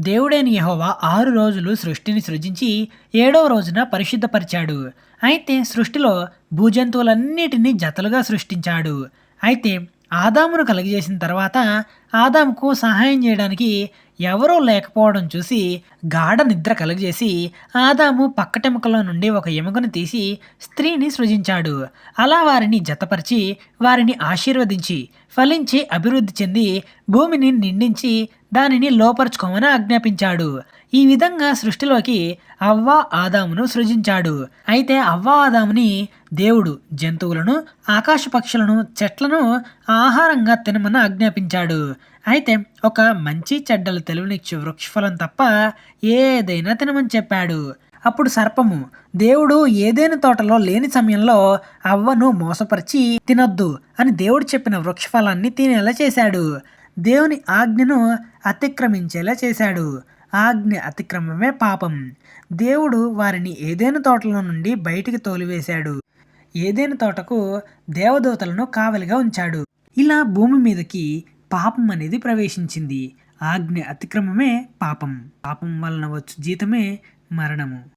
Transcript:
దేవుడైన యహోవా ఆరు రోజులు సృష్టిని సృజించి ఏడవ రోజున పరిశుద్ధపరిచాడు. అయితే సృష్టిలో భూజంతువులన్నిటినీ జతలుగా సృష్టించాడు. అయితే ఆదామును కలుగజేసిన తర్వాత ఆదాంకు సహాయం చేయడానికి ఎవరూ లేకపోవడం చూసి గాఢ నిద్ర కలుగజేసి ఆదాము పక్కటెముకలో నుండి ఒక ఎముకను తీసి స్త్రీని సృజించాడు. అలా వారిని జతపరిచి వారిని ఆశీర్వదించి ఫలించి అభివృద్ధి చెంది భూమిని నిండించి దానిని లోపరుచుకోమని ఆజ్ఞాపించాడు. ఈ విధంగా సృష్టిలోకి అవ్వ ఆదామును సృజించాడు. అయితే అవ్వ ఆదాముని దేవుడు జంతువులను ఆకాశ పక్షులను చెట్లను ఆహారంగా తినమని ఆజ్ఞాపించాడు. అయితే ఒక మంచి చెడ్డలు తెలివినిచ్చు వృక్షఫలం తప్ప ఏదైనా తినమని చెప్పాడు. అప్పుడు సర్పము దేవుడు ఏదైనా తోటలో లేని సమయంలో అవ్వను మోసపరిచి తినొద్దు అని దేవుడు చెప్పిన వృక్షఫలాన్ని తినేలా చేశాడు. దేవుని ఆజ్ఞను అతిక్రమించేలా చేశాడు. ఆజ్ఞ అతిక్రమమే పాపం. దేవుడు వారిని ఏదైనా తోటలో నుండి బయటికి తోలివేశాడు. ఏదైనా తోటకు దేవదూతలను కావలిగా ఉంచాడు. ఇలా భూమి మీదకి పాపం అనేది ప్రవేశించింది. ఆజ్ఞ అతిక్రమమే పాపం. పాపం వలన వచ్చు జీతమే మరణము.